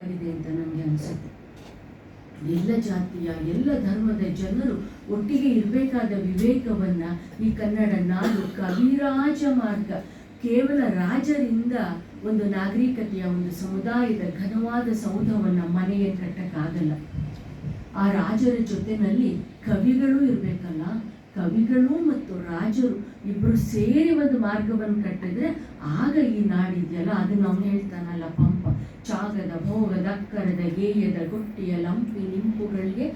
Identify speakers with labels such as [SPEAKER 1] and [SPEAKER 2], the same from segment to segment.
[SPEAKER 1] ಆಗಿದೆ ಅಂತ ನನಗೆ ಅನಿಸುತ್ತೆ. ಎಲ್ಲ ಜಾತಿಯ, ಎಲ್ಲ ಧರ್ಮದ ಜನರು ಒಟ್ಟಿಗೆ ಇರಬೇಕಾದ ವಿವೇಕವನ್ನ ಈ ಕನ್ನಡ ನಾಡು ಕವಿರಾಜ ಮಾರ್ಗ, ಕೇವಲ ರಾಜರಿಂದ ಒಂದು ನಾಗರಿಕತೆಯ ಒಂದು ಸಮುದಾಯದ ಘನವಾದ ಸೌಧವನ್ನ ಮನೆಗೆ ಕಟ್ಟಕ್ಕಾಗಲ್ಲ. ಆ ರಾಜರ ಜೊತೆನಲ್ಲಿ ಕವಿಗಳು ಇರಬೇಕಲ್ಲ? ಕವಿಗಳು ಮತ್ತು ರಾಜರು ಇಬ್ಬರು ಸೇರಿ ಒಂದು ಮಾರ್ಗವನ್ನು ಕಟ್ಟಿದ್ರೆ ಆಗ ಈ ನಾಡಿದೆಯಲ್ಲ ಅದನ್ನ ಅವನು ಹೇಳ್ತಾನಲ್ಲ ಪಂಪ, ಚಾಗದ, ಭೋಗದ, ಅಕ್ಕರದ ಗೇಯದ ಗುಟ್ಟಿಯ, ಲಂಪಿ ನಿಂಪುಗಳಿಗೆ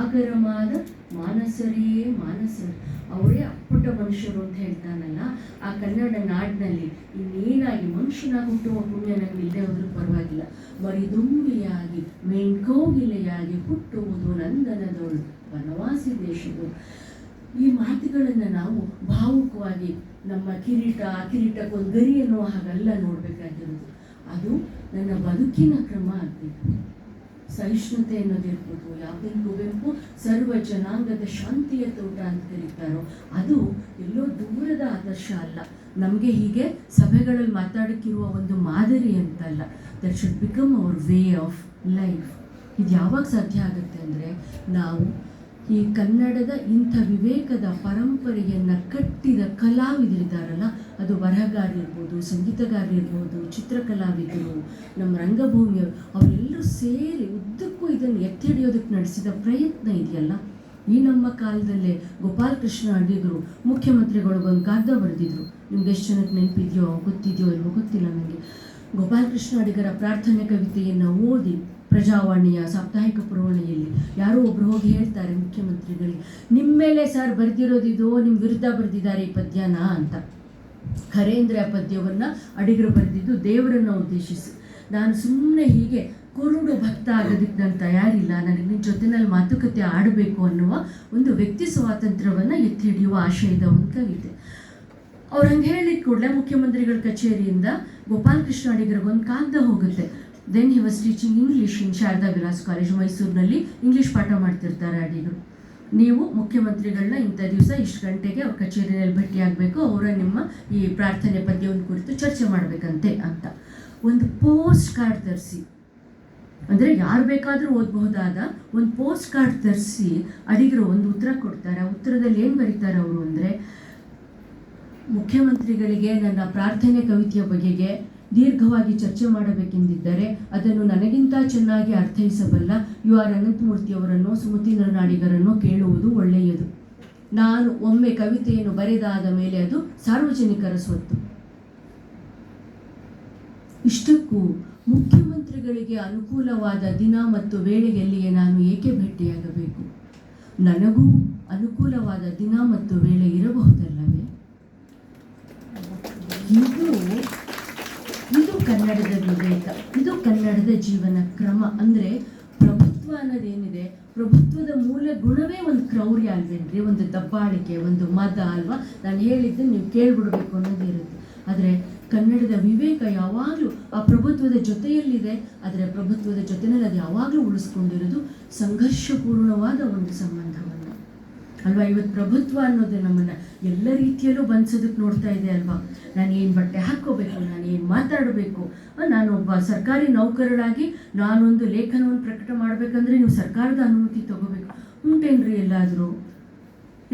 [SPEAKER 1] ಆಗರಮಾದ ಮಾನಸರೇ ಮಾನಸರು. ಅವರೇ ಅಪ್ಪಟ ಮನುಷ್ಯರು ಅಂತ ಹೇಳ್ತಾನಲ್ಲ, ಆ ಕನ್ನಡ ನಾಡಿನಲ್ಲಿ ಇನ್ನೇನಾಗಿ ಮನುಷ್ಯನಾಗಿ ಹುಟ್ಟುವ ಪುಣ್ಯ ನನಗೆ ಇಲ್ಲದೆ ಹೋದ್ರೂ ಪರವಾಗಿಲ್ಲ. ಮರಿದುಂಬಿಯಾಗಿ, ಮೇಣ್ಕೋಗಿಲೆಯಾಗಿ ಹುಟ್ಟುವುದು ನಂದನದೋಳು, ವನವಾಸಿ ದೇಶದೋಳು. ಈ ಮಾತುಗಳನ್ನು ನಾವು ಭಾವುಕವಾಗಿ ನಮ್ಮ ಕಿರೀಟ ಆ ಕಿರೀಟಕ್ಕೊಂದು ಗರಿ ಅನ್ನೋ ಹಾಗೆಲ್ಲ ನೋಡಬೇಕಾಗಿರೋದು ಅದು ನನ್ನ ಬದುಕಿನ ಕ್ರಮ ಆಗಬೇಕು. ಸಹಿಷ್ಣುತೆ ಅನ್ನೋದಿರ್ಬೋದು ಯಾವುದೇ ಕುವೆಂಪು ಸರ್ವ ಜನಾಂಗದ ಶಾಂತಿಯ ತೋಟ ಅಂತ ಕರೀತಾರೋ, ಅದು ಎಲ್ಲೋ ದೂರದ ಆದರ್ಶ ಅಲ್ಲ. ನಮಗೆ ಹೀಗೆ ಸಭೆಗಳಲ್ಲಿ ಮಾತಾಡೋಕ್ಕಿರುವ ಒಂದು ಮಾದರಿ ಅಂತಲ್ಲ. That should become our way of life ಇದು ಯಾವಾಗ ಸಾಧ್ಯ ಆಗುತ್ತೆ ಅಂದರೆ, ನಾವು ಈ ಕನ್ನಡದ ಇಂಥ ವಿವೇಕದ ಪರಂಪರೆಯನ್ನು ಕಟ್ಟಿದ ಕಲಾವಿದರಿದ್ದಾರಲ್ಲ, ಅದು ಬರಹಗಾರರಿರ್ಬೋದು ಸಂಗೀತಗಾರರಿರ್ಬೋದು ಚಿತ್ರಕಲಾವಿದರು, ನಮ್ಮ ರಂಗಭೂಮಿಯವರು ಅವರೆಲ್ಲರೂ ಸೇರಿ ಉದ್ದಕ್ಕೂ ಇದನ್ನು ಎತ್ತಿ ಹಿಡಿಯೋದಕ್ಕೆ ನಡೆಸಿದ ಪ್ರಯತ್ನ ಇದೆಯಲ್ಲ. ಈ ನಮ್ಮ ಕಾಲದಲ್ಲೇ ಗೋಪಾಲಕೃಷ್ಣ ಅಡಿಗರು ಮುಖ್ಯಮಂತ್ರಿಗಳಿಗೊಂದು ಕಾಗ್ದ ಬರೆದಿದ್ರು. ನಿಮ್ಗೆ ಎಷ್ಟು ಜನಕ್ಕೆ ನೆನಪಿದೆಯೋ, ಗೊತ್ತಿದೆಯೋ ಇಲ್ವೋ ಗೊತ್ತಿಲ್ಲ ನನಗೆ ಗೋಪಾಲಕೃಷ್ಣ ಅಡಿಗರ ಪ್ರಾರ್ಥನೆ ಕವಿತೆಯನ್ನು ಓದಿ ಪ್ರಜಾವಾಣಿಯ ಸಾಪ್ತಾಹಿಕ ಪುರವಣಿಯಲ್ಲಿ ಯಾರೋ ಒಬ್ರು ಹೋಗಿ ಹೇಳ್ತಾರೆ ಮುಖ್ಯಮಂತ್ರಿಗಳಿಗೆ ನಿಮ್ಮ ಮೇಲೆ ಸರ್ ಬರೆದಿರೋದಿದು ನಿಮ್ಮ ವಿರುದ್ಧ ಬರೆದಿದ್ದಾರೆ ಈ ಪದ್ಯನ ಅಂತ. ಖರೇಂದ್ರ ಪದ್ಯವನ್ನು ಅಡಿಗರು ಬರೆದಿದ್ದು ದೇವರನ್ನು ಉದ್ದೇಶಿಸಿ. ನಾನು ಸುಮ್ಮನೆ ಹೀಗೆ ಕುರುಡು ಭಕ್ತ ಆಗೋದಕ್ಕೆ ನಾನು ತಯಾರಿಲ್ಲ, ನನಗೆ ನಿನ್ನ ಜೊತೆನಲ್ಲಿ ಮಾತುಕತೆ ಆಡಬೇಕು ಅನ್ನುವ ಒಂದು ವ್ಯಕ್ತಿ ಸ್ವಾತಂತ್ರ್ಯವನ್ನು ಎತ್ತಿ ಹಿಡಿಯುವ ಆಶಯದ ಒಂದು ಕವಿತೆ ಅವ್ರು ಹಂಗೆ ಹೇಳಿದ ಕೂಡಲೇ ಮುಖ್ಯಮಂತ್ರಿಗಳ ಕಚೇರಿಯಿಂದ ಗೋಪಾಲಕೃಷ್ಣ ಅಡಿಗರಿಗೆ ಒಂದು ಕಾಗದ ಹೋಗುತ್ತೆ. Then he was teaching English in Sharada Vilas College ಮೈಸೂರಿನಲ್ಲಿ. ಇಂಗ್ಲೀಷ್ ಪಾಠ ಮಾಡ್ತಿರ್ತಾರೆ ಅಡಿಗರು. ನೀವು ಮುಖ್ಯಮಂತ್ರಿಗಳನ್ನ ಇಂಥ ದಿವಸ ಇಷ್ಟು ಗಂಟೆಗೆ ಅವ್ರ ಕಚೇರಿಯಲ್ಲಿ ಭೇಟಿಯಾಗಬೇಕು ಅವರ ನಿಮ್ಮ ಈ ಪ್ರಾರ್ಥನೆ ಪದ್ಯವನ್ನು ಕುರಿತು ಚರ್ಚೆ ಮಾಡಬೇಕಂತೆ ಅಂತ. ಒಂದು ಪೋಸ್ಟ್ ಕಾರ್ಡ್ ತರಿಸಿ. ಅಂದರೆ ಯಾರು ಬೇಕಾದರೂ ಓದಬಹುದಾದ ಒಂದು ಪೋಸ್ಟ್ ಕಾರ್ಡ್ ತರಿಸಿ ಅಡಿಗರು ಒಂದು ಉತ್ತರ ಕೊಡ್ತಾರೆ. ಆ ಉತ್ತರದಲ್ಲಿ ಏನು ಬರೀತಾರೆ ಅವರು ಅಂದರೆ, ಮುಖ್ಯಮಂತ್ರಿಗಳಿಗೆ ನನ್ನ ಪ್ರಾರ್ಥನೆ ಕವಿತೆಯ ಬಗೆಗೆ ದೀರ್ಘವಾಗಿ ಚರ್ಚೆ ಮಾಡಬೇಕೆಂದಿದ್ದರೆ ಅದನ್ನು ನನಗಿಂತ ಚೆನ್ನಾಗಿ ಅರ್ಥೈಸಬಲ್ಲ ಯು ಆರ್ ಅನಂತಮೂರ್ತಿಯವರನ್ನು ಸುಮತಿ ನರನಾಡಿಗರನ್ನು ಕೇಳುವುದು ಒಳ್ಳೆಯದು. ನಾನು ಒಮ್ಮೆ ಕವಿತೆಯನ್ನು ಬರೆದಾದ ಮೇಲೆ ಅದು ಸಾರ್ವಜನಿಕರ ಸ್ವತ್ತು. ಇಷ್ಟಕ್ಕೂ ಮುಖ್ಯಮಂತ್ರಿಗಳಿಗೆ ಅನುಕೂಲವಾದ ದಿನ ಮತ್ತು ವೇಳೆಯಲ್ಲಿಯೇ ನಾನು ಏಕೆ ಭೇಟಿಯಾಗಬೇಕು? ನನಗೂ ಅನುಕೂಲವಾದ ದಿನ ಮತ್ತು ವೇಳೆ ಇರಬಹುದಲ್ಲವೇ? ಇದು ಕನ್ನಡದ ವಿವೇಕ. ಇದು ಕನ್ನಡದ ಜೀವನ ಕ್ರಮ ಅಂದರೆ ಪ್ರಭುತ್ವ ಅನ್ನೋದೇನಿದೆ? ಪ್ರಭುತ್ವದ ಮೂಲ ಗುಣವೇ ಒಂದು ಕ್ರೌರ್ಯ ಅಲ್ವೇನ್ರಿ? ಒಂದು ದಬ್ಬಾಳಿಕೆ, ಒಂದು ಮದ ಅಲ್ವಾ? ನಾನು ಹೇಳಿದ್ದು ನೀವು ಕೇಳ್ಬಿಡ್ಬೇಕು ಅನ್ನೋದು ಇರುತ್ತೆ. ಆದರೆ ಕನ್ನಡದ ವಿವೇಕ ಯಾವಾಗಲೂ ಆ ಪ್ರಭುತ್ವದ ಜೊತೆಯಲ್ಲಿದೆ. ಆದರೆ ಪ್ರಭುತ್ವದ ಜೊತೆಯಲ್ಲಿ ಅದು ಯಾವಾಗಲೂ ಉಳಿಸ್ಕೊಂಡಿರೋದು ಸಂಘರ್ಷಪೂರ್ಣವಾದ ಒಂದು ಸಂಬಂಧವನ್ನು ಅಲ್ವಾ? ಇವತ್ತು ಪ್ರಭುತ್ವ ಅನ್ನೋದು ನಮ್ಮನ್ನು ಎಲ್ಲ ರೀತಿಯಲ್ಲೂ ಬಂಧಿಸೋದಕ್ಕೆ ನೋಡ್ತಾ ಇದೆ ಅಲ್ವಾ? ನಾನು ಏನು ಬಟ್ಟೆ ಹಾಕ್ಕೋಬೇಕು, ನಾನು ಏನು ಮಾತಾಡಬೇಕು? ನಾನು ಒಬ್ಬ ಸರ್ಕಾರಿ ನೌಕರರಾಗಿ ನಾನೊಂದು ಲೇಖನವನ್ನು ಪ್ರಕಟ ಮಾಡಬೇಕಂದ್ರೆ ನೀವು ಸರ್ಕಾರದ ಅನುಮತಿ ತಗೋಬೇಕು. ಉಂಟೇನ್ರಿ ಎಲ್ಲಾದರೂ?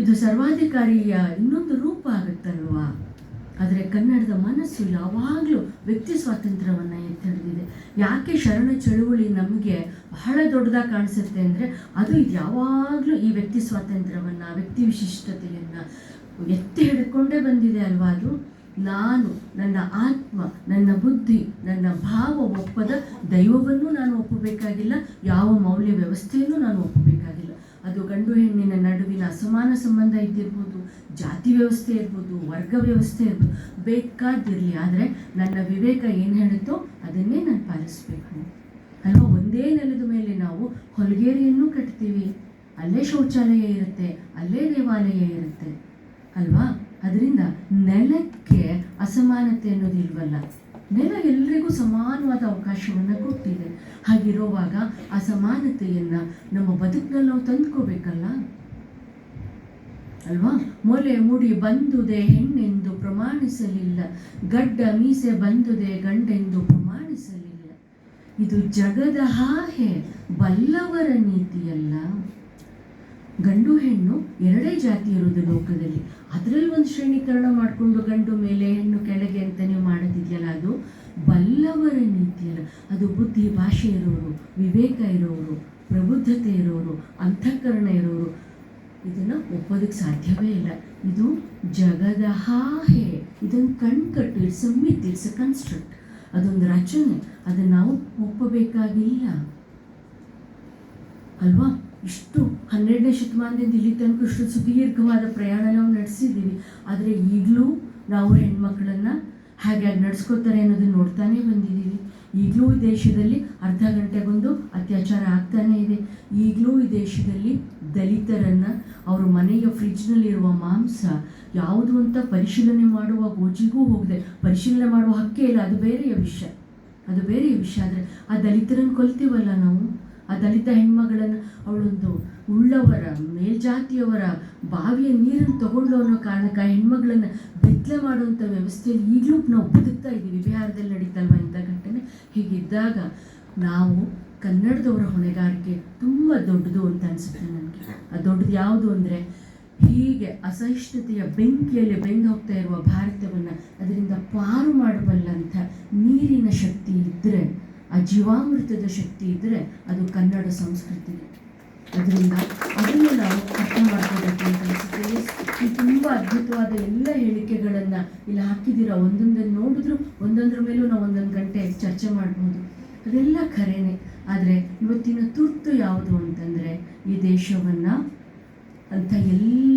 [SPEAKER 1] ಇದು ಸರ್ವಾಧಿಕಾರಿಯ ಇನ್ನೊಂದು ರೂಪ ಆಗುತ್ತಲ್ವಾ? ಆದರೆ ಕನ್ನಡದ ಮನಸ್ಸು ಯಾವಾಗಲೂ ವ್ಯಕ್ತಿ ಸ್ವಾತಂತ್ರ್ಯವನ್ನು ಎತ್ತಿಡಿದಿದೆ ಯಾಕೆ ಶರಣ ಚಳುವಳಿ ನಮಗೆ ಬಹಳ ದೊಡ್ಡದಾಗಿ ಕಾಣಿಸುತ್ತೆ ಅಂದರೆ ಅದು ಯಾವಾಗಲೂ ಈ ವ್ಯಕ್ತಿ ಸ್ವಾತಂತ್ರ್ಯವನ್ನು, ವ್ಯಕ್ತಿ ವಿಶಿಷ್ಟತೆಯನ್ನು ಎತ್ತಿ ಹಿಡ್ಕೊಂಡೇ ಬಂದಿದೆ ಅಲ್ವಾ ಅದು? ನಾನು ನನ್ನ ಆತ್ಮ, ನನ್ನ ಬುದ್ಧಿ, ನನ್ನ ಭಾವ ಒಪ್ಪದ ದೈವವನ್ನು ನಾನು ಒಪ್ಪಬೇಕಾಗಿಲ್ಲ. ಯಾವ ಮೌಲ್ಯ ವ್ಯವಸ್ಥೆಯನ್ನು ನಾನು ಒಪ್ಪಬೇಕಾಗಿಲ್ಲ ಅದು ಗಂಡು ಹೆಣ್ಣಿನ ನಡುವಿನ ಅಸಮಾನ ಸಂಬಂಧ ಇದ್ದಿರ್ಬೋದು, ಜಾತಿ ವ್ಯವಸ್ಥೆ ಇರ್ಬೋದು, ವರ್ಗ ವ್ಯವಸ್ಥೆ ಇರ್ಬೋದು ಬೇಕಾದಿರಲಿ ಆದರೆ ನನ್ನ ವಿವೇಕ ಏನು ಹೇಳುತ್ತೋ ಅದನ್ನೇ ನಾನು ಪಾಲಿಸಬೇಕು. ಅಲ್ವಾ? ಒಂದೇ ನೆಲದ ಮೇಲೆ ನಾವು ಹೊಲಗೇರಿಯನ್ನು ಕಟ್ತೀವಿ. ಅಲ್ಲೇ ಶೌಚಾಲಯ ಇರುತ್ತೆ, ಅಲ್ಲೇ ದೇವಾಲಯ ಇರುತ್ತೆ. ಅಲ್ವಾ? ಅದರಿಂದ ನೆಲಕ್ಕೆ ಅಸಮಾನತೆ ಅನ್ನೋದಿಲ್ವಲ್ಲ? ನೆಲ ಎಲ್ರಿಗೂ ಸಮಾನವಾದ ಅವಕಾಶವನ್ನು ಕೊಟ್ಟಿದೆ. ಹಾಗಿರುವಾಗ ಆ ಸಮಾನತೆಯನ್ನು ನಮ್ಮ ಬದುಕಿನಲ್ಲಿ ನಾವು ತಂದ್ಕೋಬೇಕಲ್ಲ? ಅಲ್ವಾ? ಮೊಲೆ ಮುಡಿ ಬಂದುದೆ ಹೆಣ್ಣೆಂದು ಪ್ರಮಾಣಿಸಲಿಲ್ಲ. ಗಡ್ಡ ಮೀಸೆ ಬಂದುದೆ ಗಂಡೆಂದು ಪ್ರಮಾಣಿಸಲಿಲ್ಲ. ಇದು ಜಗದ ಹಾಹೆ, ಬಲ್ಲವರ ನೀತಿಯಲ್ಲ. ಗಂಡು ಹೆಣ್ಣು ಎರಡೇ ಜಾತಿ ಇರೋದು ಲೋಕದಲ್ಲಿ. ಅದರಲ್ಲಿ ಒಂದು ಶ್ರೇಣೀಕರಣ ಮಾಡಿಕೊಂಡು ಗಂಡು ಮೇಲೆ ಹೆಣ್ಣು ಕೆಳಗೆ ಅಂತ ನೀವು ಮಾಡೋದಿದೆಯಲ್ಲ, ಅದು ಬಲ್ಲವರ ನೀತಿಯಲ್ಲ ಅದು ಬುದ್ಧಿ, ಭಾಷೆ ಇರೋರು, ವಿವೇಕ ಇರೋರು, ಪ್ರಬುದ್ಧತೆ ಇರೋರು, ಅಂತಃಕರಣ ಇರೋರು. ಇದನ್ನು ಒಪ್ಪೋದಕ್ಕೆ ಸಾಧ್ಯವೇ ಇಲ್ಲ. ಇದು ಜಗದ ಹಾಹೆ. ಇದೊಂದು ಕಣ್ಕಟ್ಟು it's a myth it's a construct ಅದೊಂದು ರಚನೆ. ಅದನ್ನು ನಾವು ಒಪ್ಪಬೇಕಾಗಿಲ್ಲ. ಅಲ್ವಾ? ಇಷ್ಟು ಹನ್ನೆರಡನೇ ಶತಮಾನದಿಂದ ಇಲ್ಲಿ ತನಕ ಇಷ್ಟು ಸುದೀರ್ಘವಾದ ಪ್ರಯಾಣ ನಾವು ನಡೆಸಿದ್ದೀವಿ. ಆದರೆ ಈಗಲೂ ನಾವು ಹೆಣ್ಮಕ್ಳನ್ನು ಹಾಗೆ ನಡೆಸ್ಕೋತಾರೆ ಅನ್ನೋದನ್ನು ನೋಡ್ತಾನೆ ಬಂದಿದ್ದೀವಿ. ಈಗಲೂ ಈ ದೇಶದಲ್ಲಿ ಅರ್ಧ ಗಂಟೆಗೊಂದು ಅತ್ಯಾಚಾರ ಆಗ್ತಾನೇ ಇದೆ. ಈಗಲೂ ಈ ದೇಶದಲ್ಲಿ ದಲಿತರನ್ನು ಅವರ ಮನೆಯ ಫ್ರಿಜ್ನಲ್ಲಿರುವ ಮಾಂಸ ಯಾವುದು ಅಂತ ಪರಿಶೀಲನೆ ಮಾಡುವ ಗೋಜಿಗೂ ಹೋಗಿದೆ. ಪರಿಶೀಲನೆ ಮಾಡುವ ಹಕ್ಕೇ ಇಲ್ಲ. ಅದು ಬೇರೆಯ ವಿಷಯ. ಅದು ಬೇರೆಯ ವಿಷಯ ಆದರೆ ಆ ದಲಿತರನ್ನು ಕೊಲ್ತೀವಲ್ಲ ನಾವು? ಆ ದಲಿತ ಹೆಣ್ಮಗಳನ್ನು ಅವಳೊಂದು ಉಳ್ಳವರ, ಮೇಲ್ಜಾತಿಯವರ ಬಾವಿಯ ನೀರನ್ನು ತಗೊಂಡು ಅನ್ನೋ ಕಾರಣಕ್ಕೆ ಆ ಹೆಣ್ಮಗಳನ್ನು ಬೆತ್ತಲೆ ಮಾಡುವಂಥ ವ್ಯವಸ್ಥೆಯಲ್ಲಿ ಈಗಲೂ ನಾವು ಬದುಕ್ತಾ ಇದ್ದೀವಿ. ಬಿಹಾರದಲ್ಲಿ ನಡೀತಲ್ವ ಇಂಥ ಘಟನೆ? ಹೀಗಿದ್ದಾಗ ನಾವು ಕನ್ನಡದವರ ಹೊಣೆಗಾರಿಕೆ ತುಂಬ ದೊಡ್ಡದು ಅಂತ ಅನಿಸುತ್ತೆ ನನಗೆ. ಆ ದೊಡ್ಡದು ಯಾವುದು ಅಂದರೆ ಹೀಗೆ ಅಸಹಿಷ್ಣುತೆಯ ಬೆಂಕಿಯಲ್ಲಿ ಬೆಂದು ಹೋಗ್ತಾ ಇರುವ ಭಾರತವನ್ನು ಅದರಿಂದ ಪಾರು ಮಾಡಬಲ್ಲಂಥ ನೀರಿನ ಶಕ್ತಿ ಇದ್ದರೆ ಆ ಜೀವಾಮೃತದ ಶಕ್ತಿ ಇದ್ದರೆ ಅದು ಕನ್ನಡ ಸಂಸ್ಕೃತಿ. ಅದರಿಂದ ಅದನ್ನು ನಾವು ಅರ್ಥ ಮಾಡ್ಕೋಬೇಕು ಅಂತ ಅನಿಸುತ್ತೆ. ತುಂಬ ಅದ್ಭುತವಾದ ಎಲ್ಲ ಹೇಳಿಕೆಗಳನ್ನು ಇಲ್ಲಿ ಹಾಕಿದ್ದೀರ? ಒಂದೊಂದನ್ನು ನೋಡಿದ್ರು, ಒಂದೊಂದ್ರ ಮೇಲೂ ನಾವು ಒಂದೊಂದು ಗಂಟೆ ಚರ್ಚೆ ಮಾಡ್ಬೋದು. ಅದೆಲ್ಲ ಖರೇನೆ. ಆದರೆ ಇವತ್ತಿನ ತುರ್ತು ಯಾವುದು ಅಂತಂದರೆ ಈ ದೇಶವನ್ನು ಅಂಥ ಎಲ್ಲ